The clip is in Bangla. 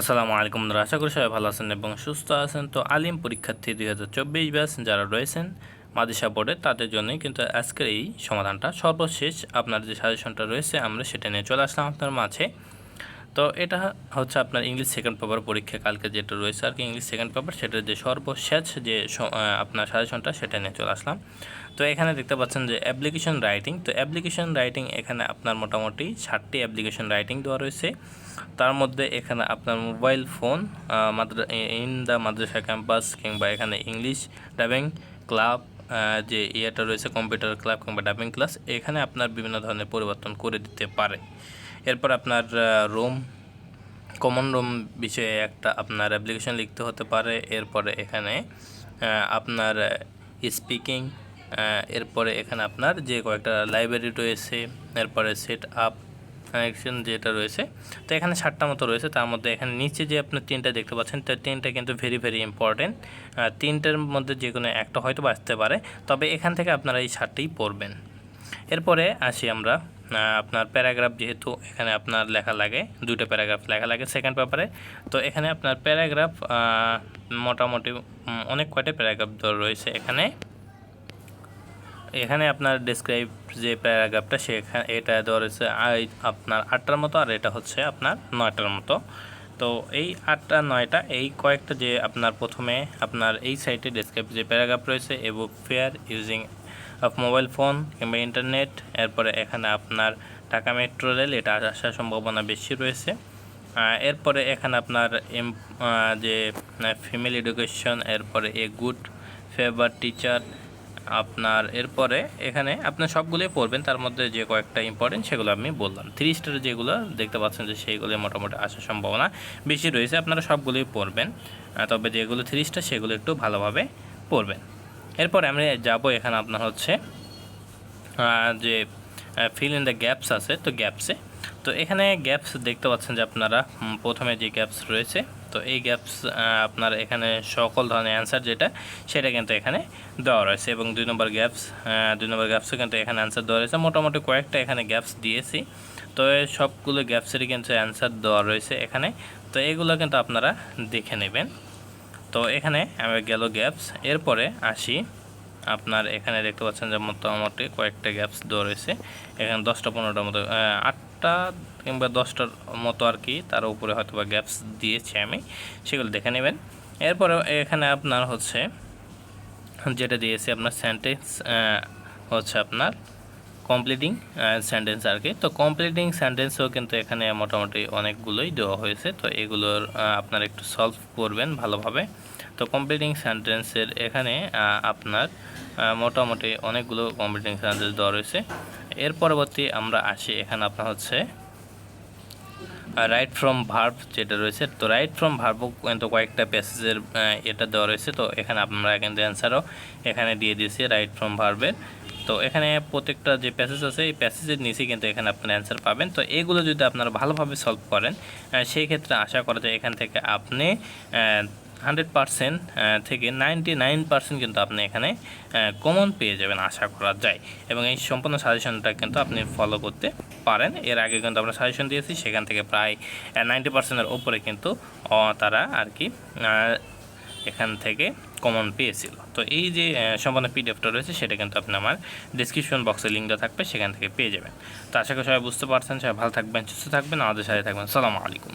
আসসালামু আলাইকুম বন্ধুরা, আশা করি সবাই ভালো আছেন এবং সুস্থ আছেন। তো আলিম পরীক্ষার্থী দুই হাজার চব্বিশ ব্যাচ যারা রয়েছেন মাদিসা বোর্ডে, তাদের জন্যই কিন্তু আজকের এই সমাধানটা সর্বশেষ। আপনার যে সাজেশনটা রয়েছে, আমরা সেটা নিয়ে চলে আসলাম আপনার মাঝে। তো এটা হচ্ছে আপনার ইংলিশ সেকেন্ড পেপার পরীক্ষা, কালকে যেটা রয়েছে আর কি ইংলিশ সেকেন্ড পেপার সেটার যে সর্বশেষ যে আপনার সাজেশনটা, সেটা নিয়ে চলে আসলাম। তো এখানে দেখতে পাচ্ছেন যে অ্যাপ্লিকেশন রাইটিং তো অ্যাপ্লিকেশন রাইটিং এখানে আপনার মোটামুটি ষাটটি অ্যাপ্লিকেশন রাইটিং দেওয়া রয়েছে। তার মধ্যে এখানে আপনার মোবাইল ফোন মাদ্রা ইন দ্য মাদ্রাসা ক্যাম্পাস কিংবা এখানে ইংলিশ ডাবিং ক্লাব যে ইয়েটা রয়েছে কম্পিউটার ক্লাব কিংবা ডাবিং ক্লাস এখানে আপনার বিভিন্ন ধরনের পরিবর্তন করে দিতে পারে। এরপর আপনার রুম কমন রুম বিষয়ে একটা আপনার অ্যাপ্লিকেশন লিখতে হতে পারে। এরপরে এখানে আপনার স্পিকিং এরপরে এখানে আপনার যে কয়েকটা লাইব্রেরি রয়েছে, এরপরে সেট আপ কানেকশন যেটা রয়েছে, তো এখানে ষাটটা মতো রয়েছে। তার মধ্যে এখানে নিচে যে আপনার তিনটা দেখতে পাচ্ছেন, তো তিনটা কিন্তু ভেরি ভেরি ইম্পর্টেন্ট তিনটার মধ্যে যে কোনো একটা হয়তো বাঁচতে পারে, তবে এখান থেকে আপনারা এই ষাটটাই পড়বেন। এরপরে আসি আমরা আপনার প্যারাগ্রাফ যেহেতু এখানে আপনার লেখা লাগে দুটো প্যারাগ্রাফ লেখা লাগে সেকেন্ড পেপারে তো এখানে আপনার প্যারাগ্রাফ মোটামুটি অনেক কয়টা প্যারাগ্রাফ রয়েছে এখানে? এখানে আপনার ডেসক্রাইব যে প্যারাগ্রাফটা সেখানে, এটা রয়েছে আপনার আটটার মতো আর এটা হচ্ছে আপনার নয়টার মতো। তো এই আটটা, নয়টা, এই কয়েকটা যে আপনার প্রথমে আপনার এই সাইটে ডেসক্রাইব যে প্যারাগ্রাফ রয়েছে এবং ফেয়ার ইউজিং মোবাইল ফোন কিংবা ইন্টারনেট এরপরে এখানে আপনার ঢাকা মেট্রো রেল এটা আসার সম্ভাবনা বেশি রয়েছে। এরপরে এখানে আপনার এম যে ফিমেল এডুকেশন এরপরে এ গুড ফেভার টিচার আপনার, এরপরে এখানে আপনার সবগুলোই পড়বেন, তার মধ্যে যে কয়েকটা ইম্পর্টেন্ট সেগুলো আমি বললাম। থ্রি স্টার যেগুলো দেখতে পাচ্ছেন যে সেইগুলো মোটামুটি আসার সম্ভাবনা বেশি রয়েছে, আপনারা সবগুলোই পড়বেন। তবে যেগুলো থ্রি স্টার সেগুলো একটু ভালোভাবে পড়বেন। এরপরে আমি যাব এখানে আপনার হচ্ছে যে ফিল ইন দ্য গ্যাপস আছে, তো গ্যাপসে তো এখানে গ্যাপস দেখতে পাচ্ছেন যে আপনারা প্রথমে যে গ্যাপস রয়েছে, তো এই গ্যাপস আপনার এখানে সকল ধরনের অ্যান্সার যেটা, সেটা কিন্তু এখানে দেওয়া রয়েছে এবং দুই নম্বর গ্যাপস দুই নম্বর গ্যাপসও কিন্তু এখানে অ্যান্সার দেওয়া রয়েছে। মোটামুটি কয়েকটা এখানে গ্যাপস দিয়েছি, তো সবগুলো গ্যাপসেরই কিন্তু অ্যান্সার দেওয়া রয়েছে এখানে। তো এগুলো কিন্তু আপনারা দেখে নেবেন। তো এখানে আমি গেল গ্যাপস। এরপরে আসি। আপনার এখানে দেখতে পাচ্ছেন যে মোটামুটি কয়েকটা গ্যাপস দেওয়া রয়েছে। এখানে দশটা, পনেরোটার মতো আটটা কিংবা দশটার মতো আর কি তার উপরে হয়তো বা গ্যাপস দিয়েছি আমি। সেগুলো দেখে নেবেন। এরপরে এখানে আপনার হচ্ছে, যেটা দিয়েছি আপনার সেন্টেন্স হচ্ছে আপনার কমপ্লিটিং সেন্টেন্স আর কি। তো কমপ্লিটিং সেন্টেন্সও কিন্তু এখানে মোটামুটি অনেকগুলোই দেওয়া হয়েছে। তো এগুলোর আপনার একটু সলভ করবেন ভালোভাবে। তো কমপ্লিটিং সেন্টেন্সের এখানে আপনার মোটামুটি অনেকগুলো কমপ্লিটিং সেন্টেন্স দেওয়া রয়েছে। এর পরবর্তী আমরা আসি। এখানে আপনার হচ্ছে রাইট ফ্রম ভার্ভ যেটা রয়েছে। তো রাইট ফ্রম ভার্বও কিন্তু কয়েকটা প্যাসেজের এটা দেওয়া রয়েছে। তো এখানে আপনারা কিন্তু অ্যান্সারও এখানে দিয়ে দিয়েছি রাইট ফ্রম ভার্বের তো এখানে প্রত্যেকটা যে প্যাসেজ আছে, এই প্যাসেজের নিচে কিন্তু এখানে আপনারা অ্যান্সার পাবেন। তো এগুলো যদি আপনারা ভালোভাবে সলভ করেন সেই ক্ষেত্রে আশা করা যায় এখান থেকে আপনি হান্ড্রেড পারসেন্ট থেকে নাইনটি নাইন পার্সেন্ট কিন্তু আপনি এখানে কমন পেয়ে যাবেন আশা করা যায়। এবং এই সম্পূর্ণ সাজেশনটা কিন্তু আপনি ফলো করতে পারেন। এর আগে কিন্তু আমরা সাজেশন দিয়েছি, সেখান থেকে প্রায় নাইনটি পার্সেন্টের ওপরে কিন্তু তারা আর কি এখান থেকে কমন পেয়েছিল। তো এই যে সম্পূর্ণ পিডিএফটা রয়েছে, সেটা কিন্তু আপনি আমার ডিসক্রিপশন বক্সে লিঙ্কটা থাকবে, সেখান থেকে পেয়ে যাবেন। তো আশা করি সবাই বুঝতে পারছেন, সবাই ভালো থাকবেন, সুস্থ থাকবেন, আমাদের সাথে থাকবেন। সালামু আলাইকুম।